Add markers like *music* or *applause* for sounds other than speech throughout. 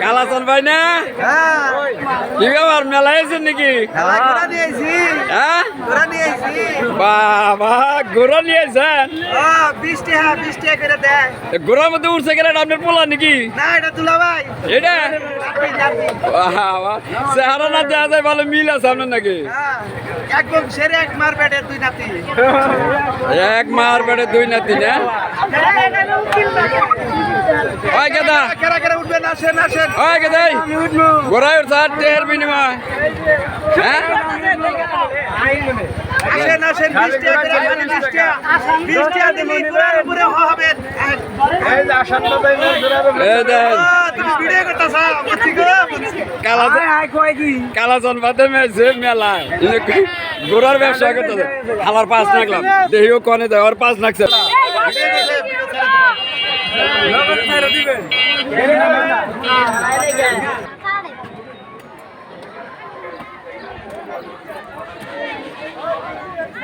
কালাচন ভাই না? হ্যাঁ। কি ব্যাপার মেলা এসেছেন নাকি? হ্যাঁ? বাবা গোড়া টাকা করে দেয়। গোড়ার মধ্যে উঠছে গেলে আপনার পোলা নাকি? এটা। বাবা চেহারা না দেওয়া যায় ভালো মিল আছে আপনার নাকি? হ্যাঁ, একদম সেরে এক মার পেটে দুই নাতি। এক মার পেটে দুই নাতি না? ওই গেদা। কেরা কেরা উঠবেন আসেন আসেন ওই গেদাই গোড়ায় উঠছে আর টেহের বিনিময়। হ্যাঁ? আসেন আসেন বিশ টাকা করে খালি বিশ টাকা বিশ টাকা দিলে পুরার উপরে হবেন এই দেখ ও, তুমি ভিডিও করতেছ বুঝছি গো বুঝছি কালাচন কালাচন বাদে মেয়েছে মেলা গোড়ার ব্যবসা করতে আমার পাঁচ নাকলাম দেহিও কনে দেয় ওর পাঁচ নাকছে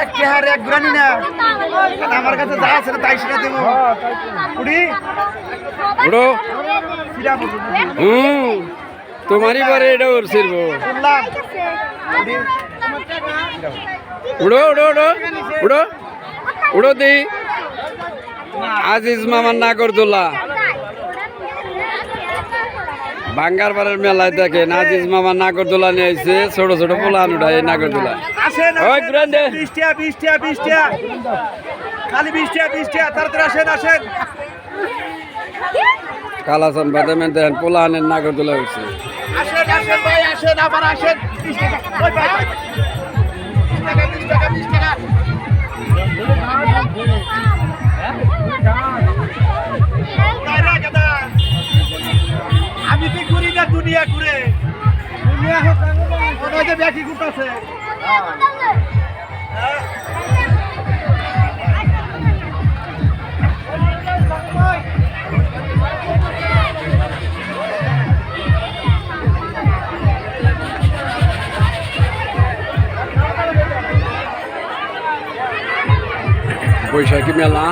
এক চেহার এক গুড়ানি না। তাহলে আমার কাছে যা আছে না তাই সেটা দেবো। কুড়ি উড়ো ফিরা বলব হুম তোমারই বারে এটা ওর উড়ো উড়ো উড়ো উড়ো। উড়ো দি। আজিজ মামার নাগরদোলা। বাঙ্গার বারের মেলায় দেখে আজিজ মামার নাগরদোলা নিয়ে আইছে ছোট ছোট পোলান উঠায় নাগরদোলা। ওই গুড়ান দে। বিশ টাকা বিশ টাকা বিশ টাকা খালি বিশ টাকা বিশ টাকা তাড়াতাড়ি আসেন আসেন। কালাসান বাদে মেন দেখেন পোলাহানের নাগরদোলা উঠছে। আসেন আসেন ভাই আসেন আবার আসেন। বিশ টাকা ওই ভাই, ভাই। বিশ টাকা বিশ টাকা ব্যাকি ঘুরতেছে বৈশাখী মেলা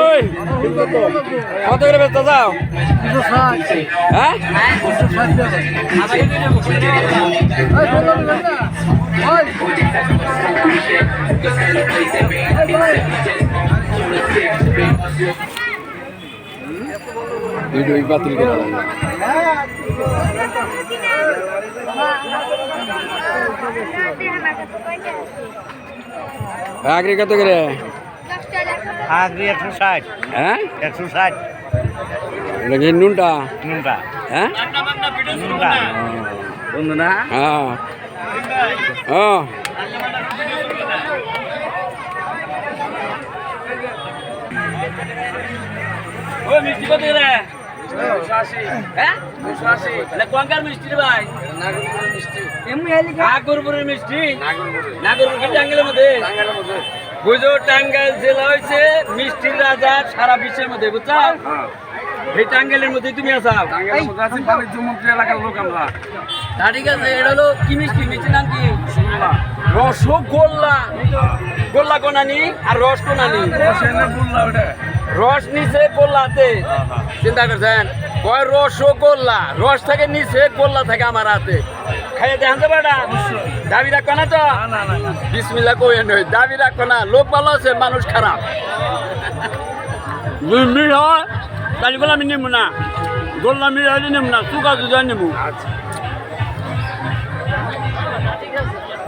ওই কত করে বেচতে যাও হ্যাঁ? ভিডিও বাতিল করে। আগ্রি কত করে? আগ্রি একশো ষাট। হ্যাঁ? একশো ষাট। এটা কি নুনটা? নুনটা। হ্যাঁ? নুনটা। বন্ধু না হ্যাঁ। ও। ও মিষ্টি কত রে হ্যাঁ? কোনকার মিষ্টি রে ভাই। নাগরপুরের মিষ্টি। নাগরপুর টাঙ্গাইলের মধ্যে। বুঝো টাঙ্গাইল জেলা হয়েছে মিষ্টির রাজা সারা বিশ্বের মধ্যে বুঝছ? এই টাঙ্গাইলের মধ্যে তুমি আসাও তা ঠিক আছে এটা হলো কি মিষ্টি? মিষ্টির নাম কি? রসগোল্লা। গোল্লা কোনানি আর রস কোনানি। রস নিচে গোল্লাতে। চিন্তা করছেন? কয় রসগোল্লা? রস থেকে নিচে গোল্লা থেকে আমার হাতে। খাইয়ে দেখান তো বেটা দাবি রাখো না তো? না না না বিসমিল্লা কই নই দাবি রাখো না লোক ভালো আছে মানুষ খারাপ। দুই মিনিট হয় তাহলে বলে আমি নেব না। গোল্লা মিনিট হলে নেব না চুকা দুধ নেব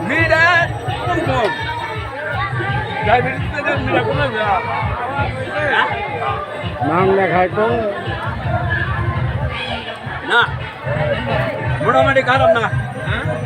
মিনিট কম কম। ডায়াবেটিস মিনিট কমে হ্যাঁ মাংনা খায় তো। না। মোটামুটি খারাপ না।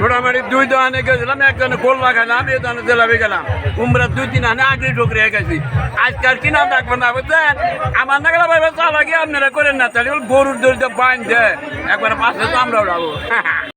মোটামুটি দুই দোকানে গেছিলাম একজনে গোল্লা খেলাম, এই দোকানে জেলাবি গেলাম উমরা দুই তিন হানে আগলি ঢুকরে গেছি আজকাল কি নাম ডাকবো না বুঝছেন? আমার না গেলে ভাইবার চালাকি আপনারা করেন না, তাহলে গরুর দড়িতে বাইন দেয়। একবার পাশে তো আমরাও যাব *laughs*